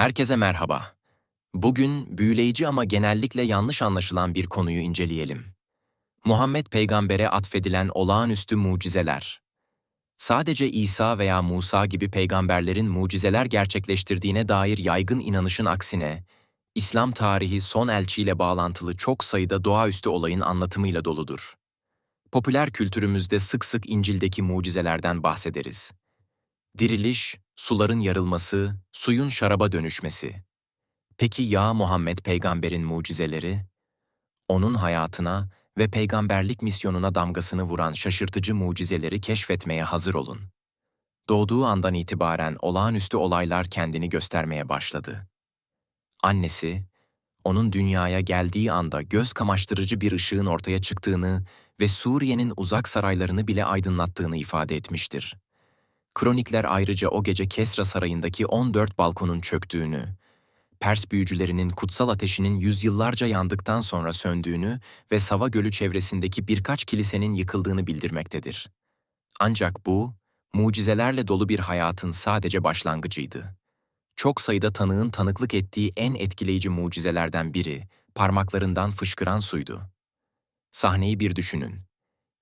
Herkese merhaba. Bugün büyüleyici ama genellikle yanlış anlaşılan bir konuyu inceleyelim. Muhammed peygambere atfedilen olağanüstü mucizeler. Sadece İsa veya Musa gibi peygamberlerin mucizeler gerçekleştirdiğine dair yaygın inanışın aksine, İslam tarihi son elçiyle bağlantılı çok sayıda doğaüstü olayın anlatımıyla doludur. Popüler kültürümüzde sık sık İncil'deki mucizelerden bahsederiz. Diriliş, suların yarılması, suyun şaraba dönüşmesi. Peki ya Muhammed peygamberin mucizeleri? Onun hayatına ve peygamberlik misyonuna damgasını vuran şaşırtıcı mucizeleri keşfetmeye hazır olun. Doğduğu andan itibaren olağanüstü olaylar kendini göstermeye başladı. Annesi, onun dünyaya geldiği anda göz kamaştırıcı bir ışığın ortaya çıktığını ve Suriye'nin uzak saraylarını bile aydınlattığını ifade etmiştir. Kronikler ayrıca o gece Kesra Sarayı'ndaki 14 balkonun çöktüğünü, Pers büyücülerinin kutsal ateşinin yüzyıllarca yandıktan sonra söndüğünü ve Sava Gölü çevresindeki birkaç kilisenin yıkıldığını bildirmektedir. Ancak bu, mucizelerle dolu bir hayatın sadece başlangıcıydı. Çok sayıda tanığın tanıklık ettiği en etkileyici mucizelerden biri, parmaklarından fışkıran suydu. Sahneyi bir düşünün.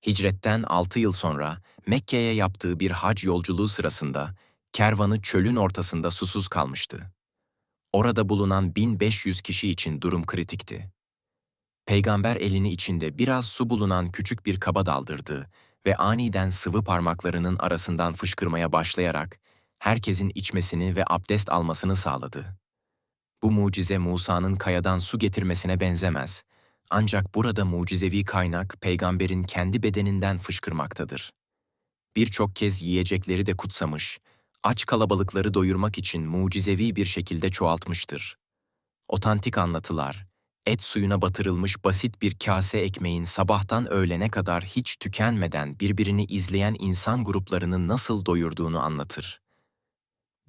Hicretten 6 yıl sonra Mekke'ye yaptığı bir hac yolculuğu sırasında kervanı çölün ortasında susuz kalmıştı. Orada bulunan 1500 kişi için durum kritikti. Peygamber elini içinde biraz su bulunan küçük bir kaba daldırdı ve aniden sıvı parmaklarının arasından fışkırmaya başlayarak herkesin içmesini ve abdest almasını sağladı. Bu mucize Musa'nın kayadan su getirmesine benzemez. Ancak burada mucizevi kaynak peygamberin kendi bedeninden fışkırmaktadır. Birçok kez yiyecekleri de kutsamış, aç kalabalıkları doyurmak için mucizevi bir şekilde çoğaltmıştır. Otantik anlatılar, et suyuna batırılmış basit bir kase ekmeğin sabahtan öğlene kadar hiç tükenmeden birbirini izleyen insan gruplarını nasıl doyurduğunu anlatır.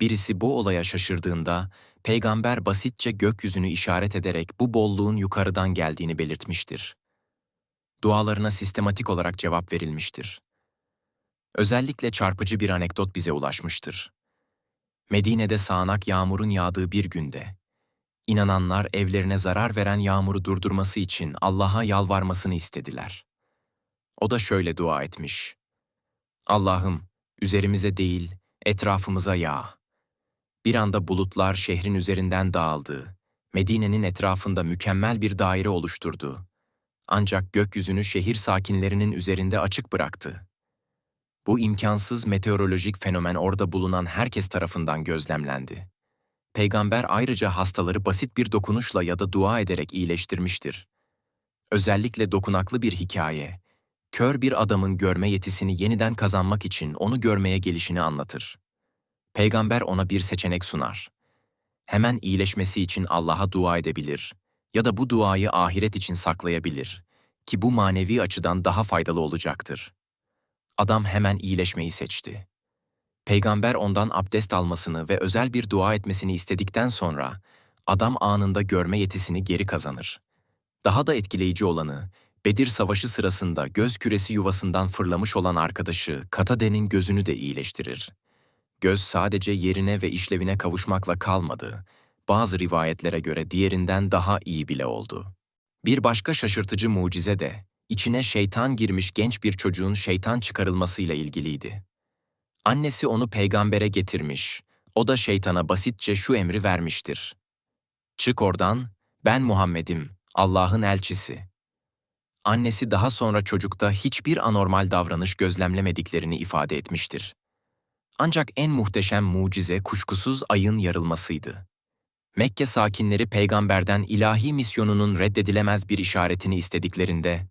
Birisi bu olaya şaşırdığında, peygamber basitçe gökyüzünü işaret ederek bu bolluğun yukarıdan geldiğini belirtmiştir. Dualarına sistematik olarak cevap verilmiştir. Özellikle çarpıcı bir anekdot bize ulaşmıştır. Medine'de sağanak yağmurun yağdığı bir günde, inananlar evlerine zarar veren yağmuru durdurması için Allah'a yalvarmasını istediler. O da şöyle dua etmiş. Allah'ım, üzerimize değil, etrafımıza yağ. Bir anda bulutlar şehrin üzerinden dağıldı. Medine'nin etrafında mükemmel bir daire oluşturdu. Ancak gökyüzünü şehir sakinlerinin üzerinde açık bıraktı. Bu imkansız meteorolojik fenomen orada bulunan herkes tarafından gözlemlendi. Peygamber ayrıca hastaları basit bir dokunuşla ya da dua ederek iyileştirmiştir. Özellikle dokunaklı bir hikaye, kör bir adamın görme yetisini yeniden kazanmak için onu görmeye gelişini anlatır. Peygamber ona bir seçenek sunar. Hemen iyileşmesi için Allah'a dua edebilir ya da bu duayı ahiret için saklayabilir ki bu manevi açıdan daha faydalı olacaktır. Adam hemen iyileşmeyi seçti. Peygamber ondan abdest almasını ve özel bir dua etmesini istedikten sonra adam anında görme yetisini geri kazanır. Daha da etkileyici olanı, Bedir Savaşı sırasında göz küresi yuvasından fırlamış olan arkadaşı Katade'nin gözünü de iyileştirir. Göz sadece yerine ve işlevine kavuşmakla kalmadı, bazı rivayetlere göre diğerinden daha iyi bile oldu. Bir başka şaşırtıcı mucize de, içine şeytan girmiş genç bir çocuğun şeytan çıkarılmasıyla ilgiliydi. Annesi onu peygambere getirmiş, o da şeytana basitçe şu emri vermiştir. Çık oradan, ben Muhammed'im, Allah'ın elçisi. Annesi daha sonra çocukta hiçbir anormal davranış gözlemlemediklerini ifade etmiştir. Ancak en muhteşem mucize kuşkusuz ayın yarılmasıydı. Mekke sakinleri peygamberden ilahi misyonunun reddedilemez bir işaretini istediklerinde,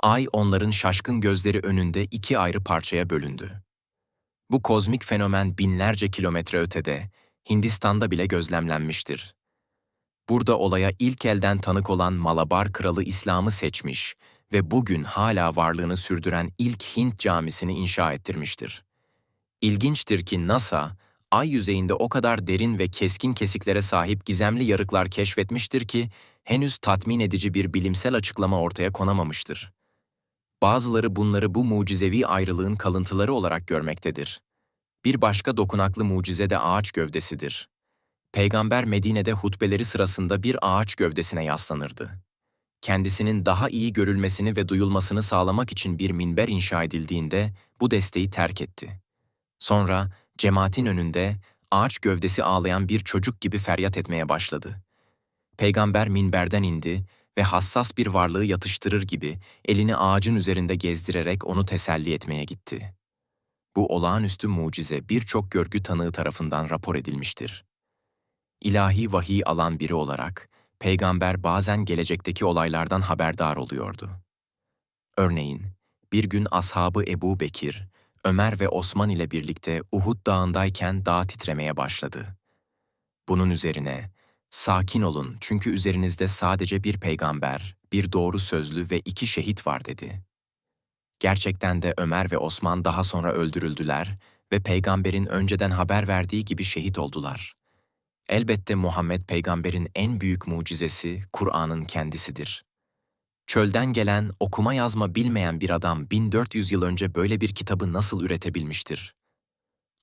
ay onların şaşkın gözleri önünde iki ayrı parçaya bölündü. Bu kozmik fenomen binlerce kilometre ötede, Hindistan'da bile gözlemlenmiştir. Burada olaya ilk elden tanık olan Malabar kralı İslam'ı seçmiş ve bugün hala varlığını sürdüren ilk Hint camisini inşa ettirmiştir. İlginçtir ki NASA, ay yüzeyinde o kadar derin ve keskin kesiklere sahip gizemli yarıklar keşfetmiştir ki henüz tatmin edici bir bilimsel açıklama ortaya konamamıştır. Bazıları bunları bu mucizevi ayrılığın kalıntıları olarak görmektedir. Bir başka dokunaklı mucize de ağaç gövdesidir. Peygamber Medine'de hutbeleri sırasında bir ağaç gövdesine yaslanırdı. Kendisinin daha iyi görülmesini ve duyulmasını sağlamak için bir minber inşa edildiğinde bu desteği terk etti. Sonra cemaatin önünde ağaç gövdesi ağlayan bir çocuk gibi feryat etmeye başladı. Peygamber minberden indi ve hassas bir varlığı yatıştırır gibi elini ağacın üzerinde gezdirerek onu teselli etmeye gitti. Bu olağanüstü mucize birçok görgü tanığı tarafından rapor edilmiştir. İlahi vahiy alan biri olarak peygamber bazen gelecekteki olaylardan haberdar oluyordu. Örneğin bir gün ashabı Ebu Bekir, Ömer ve Osman ile birlikte Uhud dağındayken dağ titremeye başladı. Bunun üzerine, sakin olun çünkü üzerinizde sadece bir peygamber, bir doğru sözlü ve iki şehit var dedi. Gerçekten de Ömer ve Osman daha sonra öldürüldüler ve peygamberin önceden haber verdiği gibi şehit oldular. Elbette Muhammed peygamberin en büyük mucizesi Kur'an'ın kendisidir. Çölden gelen, okuma yazma bilmeyen bir adam 1400 yıl önce böyle bir kitabı nasıl üretebilmiştir?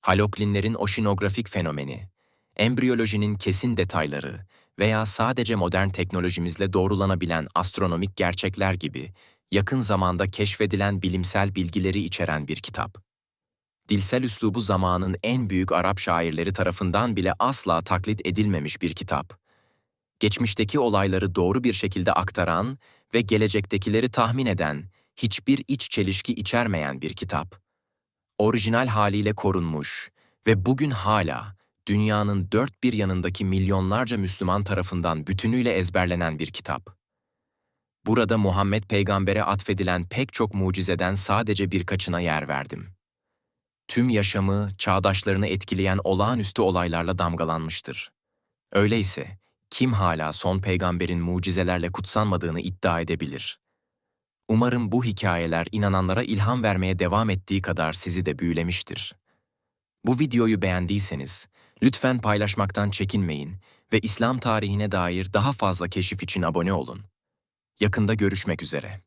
Haloklinlerin oşinografik fenomeni, embriyolojinin kesin detayları veya sadece modern teknolojimizle doğrulanabilen astronomik gerçekler gibi yakın zamanda keşfedilen bilimsel bilgileri içeren bir kitap. Dilsel üslubu zamanın en büyük Arap şairleri tarafından bile asla taklit edilmemiş bir kitap. Geçmişteki olayları doğru bir şekilde aktaran ve gelecektekileri tahmin eden, hiçbir iç çelişki içermeyen bir kitap. Orijinal haliyle korunmuş ve bugün hala dünyanın dört bir yanındaki milyonlarca Müslüman tarafından bütünüyle ezberlenen bir kitap. Burada Muhammed peygambere atfedilen pek çok mucizeden sadece birkaçına yer verdim. Tüm yaşamı, çağdaşlarını etkileyen olağanüstü olaylarla damgalanmıştır. Öyleyse kim hala son peygamberin mucizelerle kutsanmadığını iddia edebilir? Umarım bu hikayeler inananlara ilham vermeye devam ettiği kadar sizi de büyülemiştir. Bu videoyu beğendiyseniz lütfen paylaşmaktan çekinmeyin ve İslam tarihine dair daha fazla keşif için abone olun. Yakında görüşmek üzere.